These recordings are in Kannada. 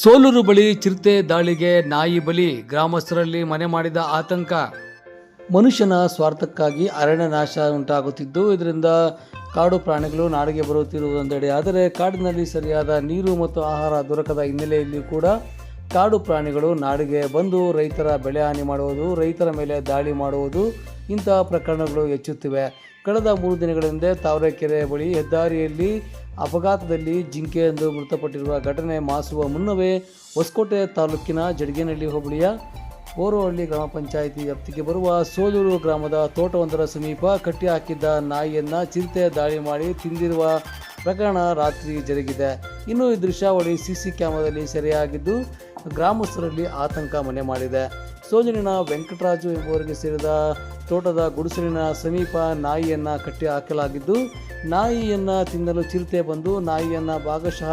ಸೋಲೂರು ಬಳಿ ಚಿರತೆ ದಾಳಿಗೆ ನಾಯಿ ಬಲಿ ಗ್ರಾಮಸ್ಥರಲ್ಲಿ ಮನೆ ಮಾಡಿದ ಆತಂಕ. ಮನುಷ್ಯನ ಸ್ವಾರ್ಥಕ್ಕಾಗಿ ಅರಣ್ಯ ನಾಶ ಉಂಟಾಗುತ್ತಿದ್ದು, ಇದರಿಂದ ಕಾಡು ಪ್ರಾಣಿಗಳು ನಾಡಿಗೆ ಬರುತ್ತಿರುವುದೊಂದೆಡೆ. ಆದರೆ ಕಾಡಿನಲ್ಲಿ ಸರಿಯಾದ ನೀರು ಮತ್ತು ಆಹಾರ ದೊರಕದ ಹಿನ್ನೆಲೆಯಲ್ಲಿ ಕೂಡ ಕಾಡು ಪ್ರಾಣಿಗಳು ನಾಡಿಗೆ ಬಂದು ರೈತರ ಬೆಳೆ ಹಾನಿ ಮಾಡುವುದು, ರೈತರ ಮೇಲೆ ದಾಳಿ ಮಾಡುವುದು ಇಂತಹ ಪ್ರಕರಣಗಳು ಹೆಚ್ಚುತ್ತಿವೆ. ಕಳೆದ ಮೂರು ದಿನಗಳ ಹಿಂದೆ ತಾವರೆಕೆರೆ ಬಳಿ ಹೆದ್ದಾರಿಯಲ್ಲಿ ಅಪಘಾತದಲ್ಲಿ ಜಿಂಕೆಯೊಂದು ಮೃತಪಟ್ಟಿರುವ ಘಟನೆ ಮಾಸುವ ಮುನ್ನವೇ ಹೊಸಕೋಟೆ ತಾಲೂಕಿನ ಜಡಗೇನಹಳ್ಳಿ ಹೋಬಳಿಯ ಓರವಳ್ಳಿ ಗ್ರಾಮ ಪಂಚಾಯಿತಿ ವ್ಯಾಪ್ತಿಗೆ ಬರುವ ಸೋಲೂರು ಗ್ರಾಮದ ತೋಟವೊಂದರ ಸಮೀಪ ಕಟ್ಟಿ ಹಾಕಿದ್ದ ನಾಯಿಯನ್ನು ಚಿರತೆ ದಾಳಿ ಮಾಡಿ ತಿಂದಿರುವ ಪ್ರಕರಣ ರಾತ್ರಿ ಜರುಗಿದೆ. ಇನ್ನು ಈ ದೃಶ್ಯಾವಳಿ ಸಿಸಿ ಕ್ಯಾಮರಾದಲ್ಲಿ ಸೆರೆಯಾಗಿದ್ದು ಗ್ರಾಮಸ್ಥರಲ್ಲಿ ಆತಂಕ ಮನೆ ಮಾಡಿದೆ. ಸೋಜನಿನ ವೆಂಕಟರಾಜು ಎಂಬುವರಿಗೆ ಸೇರಿದ ತೋಟದ ಗುಡಿಸಲಿನ ಸಮೀಪ ನಾಯಿಯನ್ನು ಕಟ್ಟಿ ಹಾಕಲಾಗಿದ್ದು ನಾಯಿಯನ್ನು ತಿನ್ನಲು ಚಿರತೆ ಬಂದು ನಾಯಿಯನ್ನು ಭಾಗಶಃ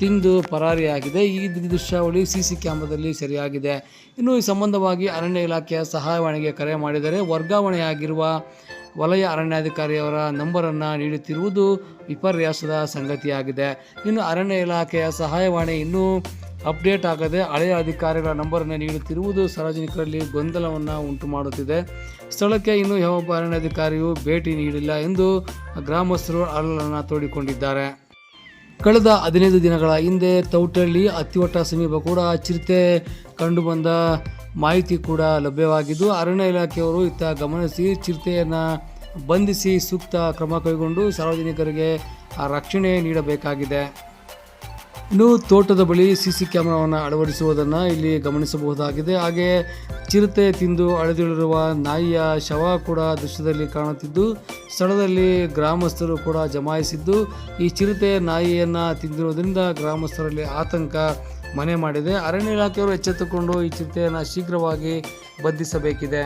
ತಿಂದು ಪರಾರಿಯಾಗಿದೆ. ಈ ದೃಶ್ಯಾವಳಿ ಸಿ ಸಿ ಕ್ಯಾಮ್ರಾದಲ್ಲಿ ಸೆರೆಯಾಗಿದೆ. ಇನ್ನು ಈ ಸಂಬಂಧವಾಗಿ ಅರಣ್ಯ ಇಲಾಖೆಯ ಸಹಾಯವಾಣಿಗೆ ಕರೆ ಮಾಡಿದರೆ ವರ್ಗಾವಣೆಯಾಗಿರುವ ವಲಯ ಅರಣ್ಯಾಧಿಕಾರಿಯವರ ನಂಬರನ್ನು ನೀಡುತ್ತಿರುವುದು ವಿಪರ್ಯಾಸದ ಸಂಗತಿಯಾಗಿದೆ. ಇನ್ನು ಅರಣ್ಯ ಇಲಾಖೆಯ ಸಹಾಯವಾಣಿ ಇನ್ನೂ ಅಪ್ಡೇಟ್ ಆಗದೆ ಹಳೆಯ ಅಧಿಕಾರಿಗಳ ನಂಬರನ್ನು ನೀಡುತ್ತಿರುವುದು ಸಾರ್ವಜನಿಕರಲ್ಲಿ ಗೊಂದಲವನ್ನು ಉಂಟು ಮಾಡುತ್ತಿದೆ ಸ್ಥಳಕ್ಕೆ ಇನ್ನೂ ಯಾವೊಬ್ಬ ಅರಣ್ಯಾಧಿಕಾರಿಯೂ ಭೇಟಿ ನೀಡಿಲ್ಲ ಎಂದು ಗ್ರಾಮಸ್ಥರು ಅಳಲನ್ನು ತೋಡಿಕೊಂಡಿದ್ದಾರೆ. ಕಳೆದ ಹದಿನೈದು ದಿನಗಳ ಹಿಂದೆ ತೌಟಳ್ಳಿ ಅತ್ತಿವಟ್ಟ ಸಮೀಪ ಕೂಡ ಚಿರತೆ ಕಂಡುಬಂದ ಮಾಹಿತಿ ಕೂಡ ಲಭ್ಯವಾಗಿದ್ದು, ಅರಣ್ಯ ಇಲಾಖೆಯವರು ಇತ್ತ ಗಮನಿಸಿ ಚಿರತೆಯನ್ನು ಬಂಧಿಸಿ ಸೂಕ್ತ ಕ್ರಮ ಕೈಗೊಂಡು ಸಾರ್ವಜನಿಕರಿಗೆ ರಕ್ಷಣೆ ನೀಡಬೇಕಾಗಿದೆ. ಇನ್ನು ತೋಟದ ಬಳಿ ಸಿ ಸಿ ಕ್ಯಾಮ್ರಾವನ್ನು ಅಳವಡಿಸುವುದನ್ನು ಇಲ್ಲಿ ಗಮನಿಸಬಹುದಾಗಿದೆ. ಹಾಗೆ ಚಿರತೆ ತಿಂದು ಅಳೆದಿಳಿರುವ ನಾಯಿಯ ಶವ ಕೂಡ ದೃಶ್ಯದಲ್ಲಿ ಕಾಣುತ್ತಿದ್ದು, ಸ್ಥಳದಲ್ಲಿ ಗ್ರಾಮಸ್ಥರು ಕೂಡ ಜಮಾಯಿಸಿದ್ದು, ಈ ಚಿರತೆ ನಾಯಿಯನ್ನು ತಿಂದಿರುವುದರಿಂದ ಗ್ರಾಮಸ್ಥರಲ್ಲಿ ಆತಂಕ ಮನೆ ಮಾಡಿದೆ. ಅರಣ್ಯ ಇಲಾಖೆಯವರು ಎಚ್ಚೆತ್ತುಕೊಂಡು ಈ ಚಿರತೆಯನ್ನು ಶೀಘ್ರವಾಗಿ ಬಂಧಿಸಬೇಕಿದೆ.